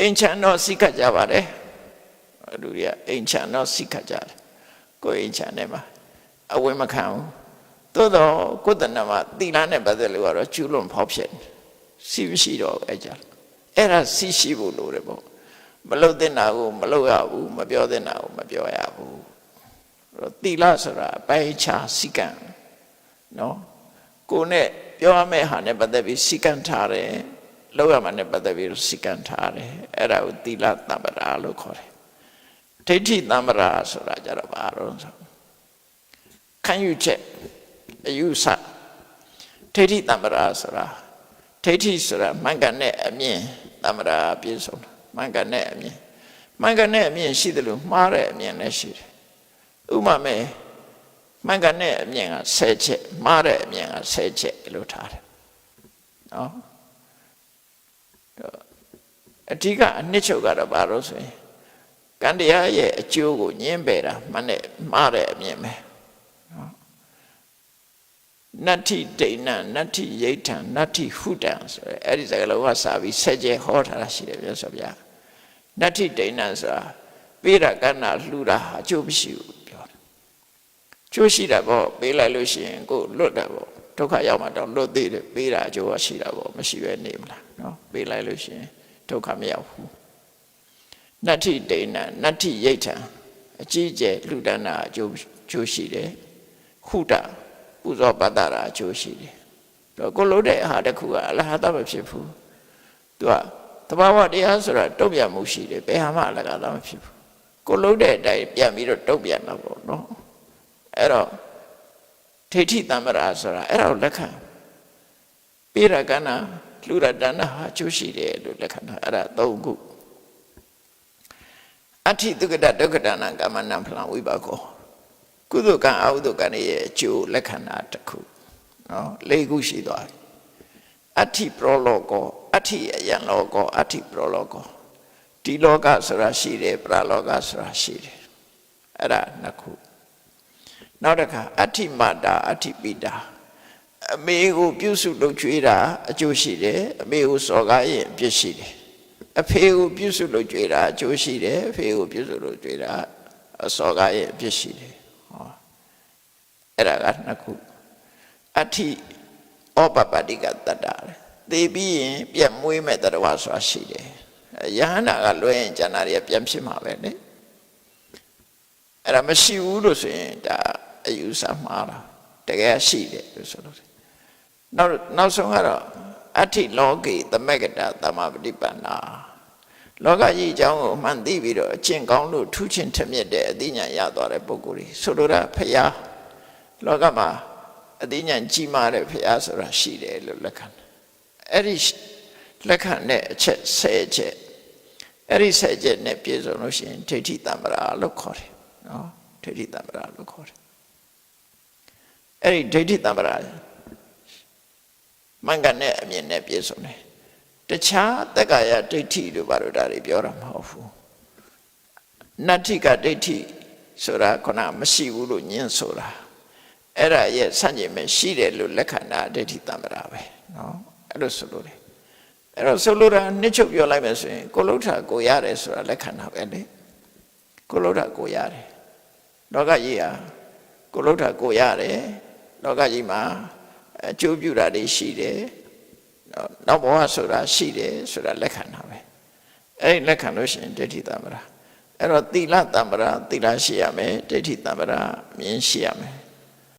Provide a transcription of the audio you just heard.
အိမ်ချမ်းတော့စိတ်ခတ်ကြပါတယ်လူတွေကအိမ်ချမ်းတော့စိတ်ခတ်ကြတယ်ကိုယ်အိမ်ချမ်းတယ်မှာအဝိမခံဘူးသို့တော့ကိုယ်တဏ္ဍမှာတိလာနဲ့ပတ်သက်လို့ကတော့ကျူးလွန်ဖောက်ဖြစ်တယ်စီမရှိတော့ဘူးအဲ့ကြအဲ့ဒါစီရှိဖို့လိုတယ်ပေါ့မလုတ်တဲ့နာကိုမလုတ်ရဘူးမပြောတဲ့နာကိုမပြောရဘူးအဲ့တော့တိလာဆိုတာအပိုင်းခြားစိကံနော်ကိုယ်နဲ့ပြောရမယ့်ဟာနဲ့ပတ်သက်ပြီးစိကံထားတယ် လောက်ရမှာနဲ့ပတ်သက်ပြီးစိကံထားတယ်အဲ့ဒါကိုတိလာတမ္ပရာလို့ခေါ်တယ်ဒိဋ္ဌိတမ္ပရာဆိုတာကြတော့ဘာလို့ဆိုခံယူချက်အယူဆဒိဋ္ဌိတမ္ပရာဆိုတာဒိဋ္ဌိဆိုတာမှန်ကန်တဲ့အမြင်တမ္ပရာပြည့်စုံတာမှန်ကန်တဲ့အမြင်မှန်ကန်တဲ့အမြင်ရှိတယ်လို့မှားတဲ့အမြင်လည်းရှိတယ်ဥပမာမဲ့မှန်ကန်တဲ့အမြင်က10ချက်မှားတဲ့အမြင်က10ချက်လို့ထားတယ်နော် အဓိကအနှစ်ချုပ်ကတော့ဘာလို့ဆိုရင်ကံတရားရဲ့အကျိုးကိုညင်းပယ်တာမှန်တဲ့မှားတဲ့အမြင်ပဲနတ္ထိဒိဋ္ဌံနတ္ထိယိဋ္ဌံနတ္ထိဟုတံဆိုရယ်အဲ့ဒီစကားလုံးကစာပြီးဆက်ကျဲဟောထားတာရှိတယ်ပြောဆိုဗျာနတ္ထိဒိဋ္ဌံဆိုတာပေးတာကဏ္ဍလှူတာဟာအကျိုးမရှိဘူးပြောတယ်ကျိုးရှိတာပေါ့ပေးလိုက်လို့ရှိရင်ကိုယ်လွတ်တာပေါ့ဒုက္ခရောက်မှတော့လွတ်သေးတယ်ပေးတာအကျိုးရှိတာပေါ့မရှိပဲနေမလား နော်ပေးလိုက်လို့ရှိရင်ဒုက္ခမရောက်ဘူးနတ္ထိဒိဋ္ဌံနတ္ထိယိဋ္ဌံအကြီးအကျယ်လှူဒန်းတာအကျိုးကျိုးရှိတယ်ဟုတပူဇော်ပတ္တရာအကျိုးရှိတယ်တော့ကိုလို့တဲ့အားတစ်ခုကအလဟတမဖြစ်ဘူးသူကတဘာဝတရားဆိုတာတုံ့ပြန်မှုရှိတယ်ဘယ်ဟာမှအလကားမဖြစ်ဘူးကိုလို့တဲ့အတိုင်းပြန်ပြီးတော့တုံ့ပြန်တာပေါ့နော်အဲ့တော့ဒိဋ္ဌိတမ္ပရာဆိုတာအဲ့ဒါကိုလက်ခံပိရကနာ လူရတဏဟာအကျိုးရှိတယ်လို့လက်ခံတာအဲ့ဒါသုံးခုအဋ္ဌိတုက္ကတဒုက္ကတနာကမ္မနံဖလံဝိပါကောကုသကံအဟုသကံရဲ့အကျိုးလက်ခံတာတစ်ခုနော်လေးခုရှိသွားပြီအဋ္ဌိပရောလောကောအဋ္ဌိအယံလောကောအဋ္ဌိပရောလောကောဒီလောကဆိုတာရှိတယ်ပရလောကဆိုတာရှိတယ်အဲ့ဒါနှစ်ခုနောက်တစ်ခါအဋ္ဌိမတာအဋ္ဌိပိတာ အမေကိုပြုစုလုပ်ချွေးတာအကျိုးရှိတယ်အမေကိုစော်ကားရင်အပြစ်ရှိတယ်အဖေကိုပြုစုလုပ်ကြွေတာအကျိုးရှိတယ်အဖေကိုပြုစုလုပ်ကြွေတာအစော်ကားရဲ့အပြစ်ရှိတယ်ဟောအဲ့ဒါကနှစ်ခုအဋ္ဌိဩပပတိကတတ္တာသေပြီးရင်ပြတ်မွေးမဲ့တရဝဆိုတာရှိတယ်ယဟန္တာကလွှဲရင်ကျန်တာတွေကပြန်ဖြစ်မှာပဲလေအဲ့ဒါမရှိဘူးလို့ဆိုရင်ဒါအယူဆမှားတာတကယ်ရှိတယ်လို့ဆိုလို့ နောက်နောက်ဆုံးကတော့အဋ္ဌိလောကေသမက္ကတာသမ္မာပฏิပန္နာလောကကြီးအကြောင်းကိုမှန်သိပြီးတော့အကျင့်ကောင်းလို့ထူးချွန်ထမြက်တဲ့အသိဉာဏ်ရသွားတဲ့ပုဂ္ဂိုလ်တွေဆိုလိုတာဖရာလောကမှာအသိဉာဏ်ကြီးမားတဲ့ဖရာဆိုတာရှိတယ်လို့လက်ခံတယ်အဲ့ဒီလက်ခံတဲ့အချက်၁၀ချက်အဲ့ဒီ၁၀ချက်နဲ့ပြည့်စုံလို့ရှိရင်ဒိဋ္ဌိတမ္ပရာလို့ခေါ်တယ်နော်ဒိဋ္ဌိတမ္ပရာလို့ခေါ်တယ်အဲ့ဒီဒိဋ္ဌိတမ္ပရာ မှန်ကန်တဲ့အမြင်နဲ့ပြည့်စုံတယ်တခြားတက္ကာယဒိဋ္ဌိတို့ဘာလို့ဒါတွေပြောတာမဟုတ်ဘူးနတ္ထိကဒိဋ္ဌိဆိုတာခုနမရှိဘူးလို့ညင်းဆိုတာအဲ့ဒါရဲ့ဆန့်ကျင်မဲ့ရှိတယ်လို့လက်ခံတာဒိဋ္ဌိတမ္ပရာပဲเนาะအဲ့လိုဆိုလို့တယ်အဲ့တော့ဆိုလိုတာနှစ်ချုပ်ပြောလိုက်မယ်ဆိုရင်ကိုလုထာကိုရတယ်ဆိုတာလက်ခံတာပဲလေကိုလုထာကိုရတယ်လောကကြီးဟာကိုလုထာကိုရတယ်လောကကြီးမှာ အကျိုးပြုတာတွေရှိတယ်နောက်ဘဝဆိုတာရှိတယ်ဆိုတာလက်ခံတာပဲအဲ့ဒီလက်ခံလို့ရှိရင်ဒိဋ္ဌိတမ္ပရာအဲ့တော့သီလတမ္ပရာသီလရှိရမယ်ဒိဋ္ဌိတမ္ပရာမြင်ရှိရမယ်